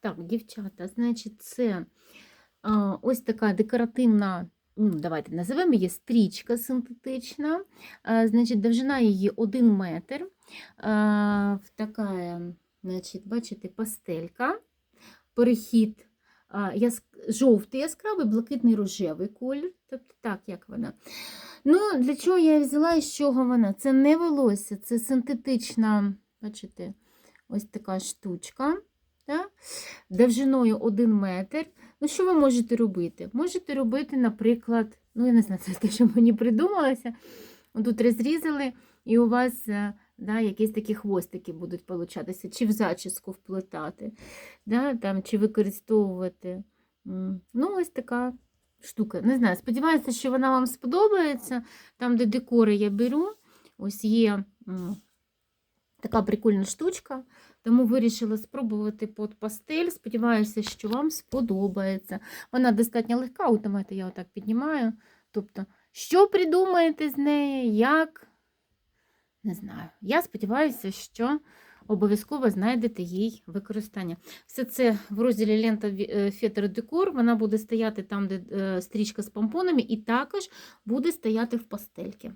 Так, дівчата, значить, це а, ось така декоративна, ну, давайте називемо її стрічка синтетична. А, значить, довжина її 1 метр. А, така, значить, бачите, пастелька, перехід яск... жовтий яскравий, блакитний рожевий колір. Тобто так, як вона. Ну, для чого я взяла і з чого вона? Це не волосся, це синтетична, бачите, ось така штучка. Так? Довжиною 1 метр. Ну, що ви можете робити? Можете робити, наприклад, ну, я не знаю, це те, що мені придумалося. Тут розрізали, і у вас е, да, якісь такі хвостики будуть получатися, чи в зачіску вплетати, да, там, чи використовувати. Ну, ось така штука. Не знаю, сподіваюся, що вона вам сподобається. Там, де декори я беру, ось є така прикольна штучка. Тому вирішила спробувати под пастель. Сподіваюся, що вам сподобається. Вона достатньо легка, от я отак піднімаю. Тобто, що придумаєте з неї, як? Не знаю. Я сподіваюся, що обов'язково знайдете їй використання. Все це в розділі лента е, Фетер Декор. Вона буде стояти там, де е, стрічка з помпонами, і також буде стояти в пастельки.